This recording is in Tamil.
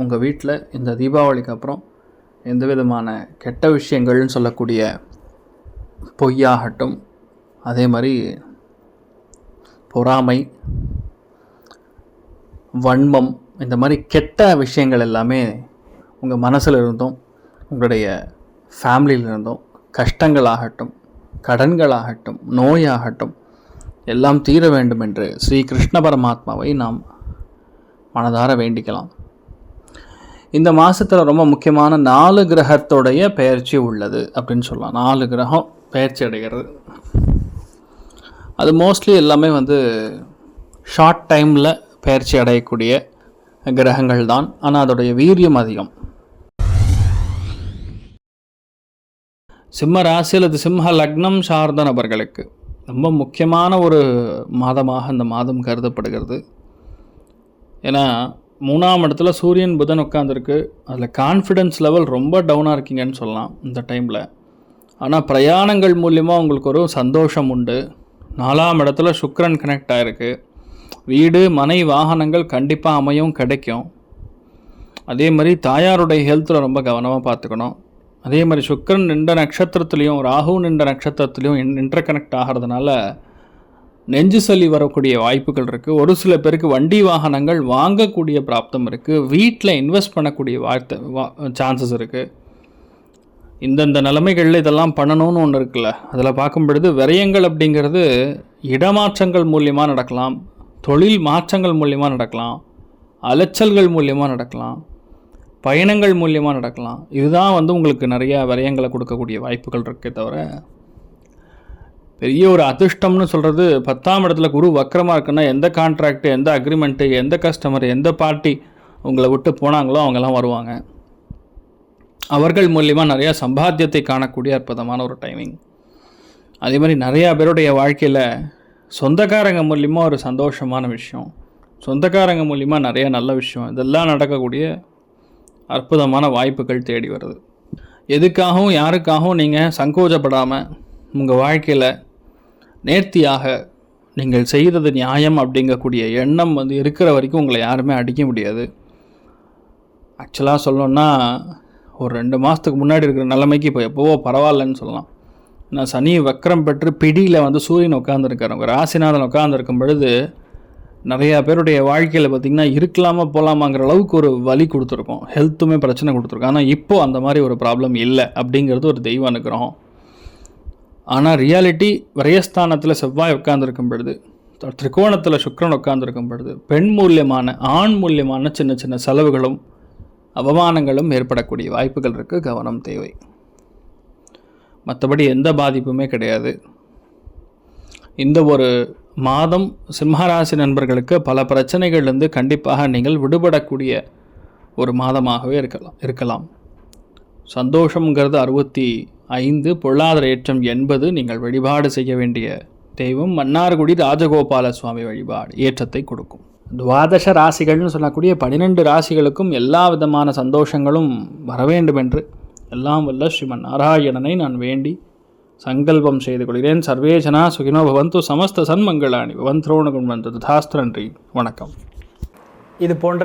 உங்கள் வீட்டில் இந்த தீபாவளிக்கு அப்புறம் எந்த விதமான கெட்ட விஷயங்கள்னு சொல்லக்கூடிய பொய்யாகட்டும் அதே மாதிரி பொறாமை வன்மம் இந்த மாதிரி கெட்ட விஷயங்கள் எல்லாமே உங்கள் மனசில் இருந்தும் உங்களுடைய ஃபேமிலியில் இருந்தும் கஷ்டங்களாகட்டும் கடன்களாகட்டும் நோயாகட்டும் எல்லாம் தீர வேண்டும் என்று ஸ்ரீ கிருஷ்ண பரமாத்மாவை நாம் மனதார வேண்டிக்கலாம். இந்த மாதத்தில் ரொம்ப முக்கியமான நாலு கிரகத்தோடைய பெயர்ச்சி உள்ளது அப்படின்னு சொல்லலாம். நாலு கிரகம் பெயர்ச்சி அடைகிறது. அது மோஸ்ட்லி எல்லாமே வந்து ஷார்ட் டைமில் பெயர்ச்சி அடையக்கூடிய கிரகங்கள் தான். ஆனால் அதோடைய வீரியம் அதிகம். சிம்ம ராசி அல்லது சிம்ம லக்னம் சார்ந்த நபர்களுக்கு ரொம்ப முக்கியமான ஒரு மாதமாக இந்த மாதம் கருதப்படுகிறது. ஏன்னா மூணாம் இடத்துல சூரியன் புதன் உட்காந்துருக்கு அதில் கான்ஃபிடென்ஸ் லெவல் ரொம்ப டவுனாக இருக்கீங்கன்னு சொல்லலாம் இந்த டைமில் ஆனால் பிரயாணங்கள் மூலியமாக உங்களுக்கு ஒரு சந்தோஷம் உண்டு. நாலாம் இடத்துல சுக்கரன் கனெக்ட் ஆகிருக்கு வீடு மனை வாகனங்கள் கண்டிப்பாக அமையும் கிடைக்கும். அதே மாதிரி தாயாருடைய ஹெல்த்தில் ரொம்ப கவனமாக பார்த்துக்கணும். அதே மாதிரி சுக்கரன் நின்ற நட்சத்திரத்துலேயும் ராகு நின்ற நட்சத்திரத்துலேயும் இன்டர் கனெக்ட் ஆகிறதுனால நெஞ்சு சளி வரக்கூடிய வாய்ப்புகள் இருக்குது ஒரு சில பேருக்கு வண்டி வாகனங்கள் வாங்கக்கூடிய பிராப்தம் இருக்குது வீட்டில் இன்வெஸ்ட் பண்ணக்கூடிய வார்த்தை வா சான்சஸ் இருக்குது இந்தந்த நிலைமைகளில் இதெல்லாம் பண்ணணும்னு ஒன்று இருக்குல்ல. அதில் பார்க்கும் பொழுது விரயங்கள் அப்படிங்கிறது இடமாற்றங்கள் மூலியமாக நடக்கலாம். தொழில் மாற்றங்கள் மூலியமாக நடக்கலாம். அலைச்சல்கள் மூலியமாக நடக்கலாம். பயணங்கள் மூலியமாக நடக்கலாம். இதுதான் வந்து உங்களுக்கு நிறைய விரயங்களை கொடுக்கக்கூடிய வாய்ப்புகள் இருக்கே தவிர பெரிய ஒரு அதிர்ஷ்டம்னு சொல்கிறது பத்தாம் இடத்துல குரு வக்கரமாக இருக்குன்னா எந்த கான்ட்ராக்டு எந்த அக்ரிமெண்ட்டு எந்த கஸ்டமர் எந்த பார்ட்டி உங்களை விட்டு போனாங்களோ அவங்கெல்லாம் வருவாங்க. அவர்கள் மூலியமாக நிறையா சம்பாத்தியத்தை காணக்கூடிய அற்புதமான ஒரு டைமிங் அதே மாதிரி நிறையா பேருடைய வாழ்க்கையில் சொந்தக்காரங்க மூலியமாக ஒரு சந்தோஷமான விஷயம். சொந்தக்காரங்க மூலியமாக நிறைய நல்ல விஷயம். இதெல்லாம் நடக்கக்கூடிய அற்புதமான வாய்ப்புகள் தேடி வருது. எதுக்காகவும் யாருக்காகவும் நீங்கள் சங்கோஜப்படாமல் உங்கள் வாழ்க்கையில் நேர்த்தியாக நீங்கள் செய்கிறது நியாயம் அப்படிங்கக்கூடிய எண்ணம் வந்து இருக்கிற வரைக்கும் உங்களை யாருமே அடிக்க முடியாது. ஆக்சுவலாக சொல்லணுன்னா ஒரு ரெண்டு மாதத்துக்கு முன்னாடி இருக்கிற நிலைமைக்கு இப்போ எப்போவோ பரவாயில்லன்னு சொல்லலாம். நான் சனி வக்கரம் பெற்று பிடியில் வந்து சூரியன் உட்காந்துருக்காரு உங்கள் ராசிநாதன் உட்காந்துருக்கும் பொழுது நிறையா பேருடைய வாழ்க்கையில் பார்த்திங்கன்னா இருக்கலாமா போகலாமாங்கிற அளவுக்கு ஒரு வலி கொடுத்துருக்கோம். ஹெல்த்துமே பிரச்சனை கொடுத்துருக்கோம். ஆனால் இப்போது அந்த மாதிரி ஒரு ப்ராப்ளம் இல்லை அப்படிங்கிறது ஒரு தெய்வ அனுகிரகம். ஆனால் ரியாலிட்டி விரயஸ்தானத்தில் செவ்வாய் உட்காந்துருக்கும் பொழுது திரிகோணத்தில் சுக்கரன் உட்காந்துருக்கும் பொழுது பெண் மூலியமான ஆண் மூலியமான சின்ன சின்ன செலவுகளும் அவமானங்களும் ஏற்படக்கூடிய வாய்ப்புகள் இருக்குது கவனம் தேவை. மற்றபடி எந்த பாதிப்புமே கிடையாது. இந்த ஒரு மாதம் சிம்மராசி நண்பர்களுக்கு பல பிரச்சனைகள்லேருந்து கண்டிப்பாக நீங்கள் விடுபடக்கூடிய ஒரு மாதமாகவே இருக்கலாம் இருக்கலாம். சந்தோஷங்கிறது அறுபத்தி ஐந்து பொருளாதார ஏற்றம் எண்பது நீங்கள் வழிபாடு செய்ய வேண்டிய தெய்வம் மன்னார்குடி ராஜகோபால சுவாமி வழிபாடு ஏற்றத்தை கொடுக்கும். துவாதச ராசிகள்னு சொல்லக்கூடிய பன்னிரெண்டு ராசிகளுக்கும் எல்லா விதமான சந்தோஷங்களும் வர வேண்டும் என்று எல்லாம் வல்ல ஸ்ரீமன் நாராயணனை நான் வேண்டி சங்கல்பம் செய்து கொள்கிறேன். சர்வேஜனா சுகினோ பவந்து சமஸ்த சன்மங்களாணி பவந்த்ரோணகுண் வந்து ததாஸ்து வணக்கம். இது போன்ற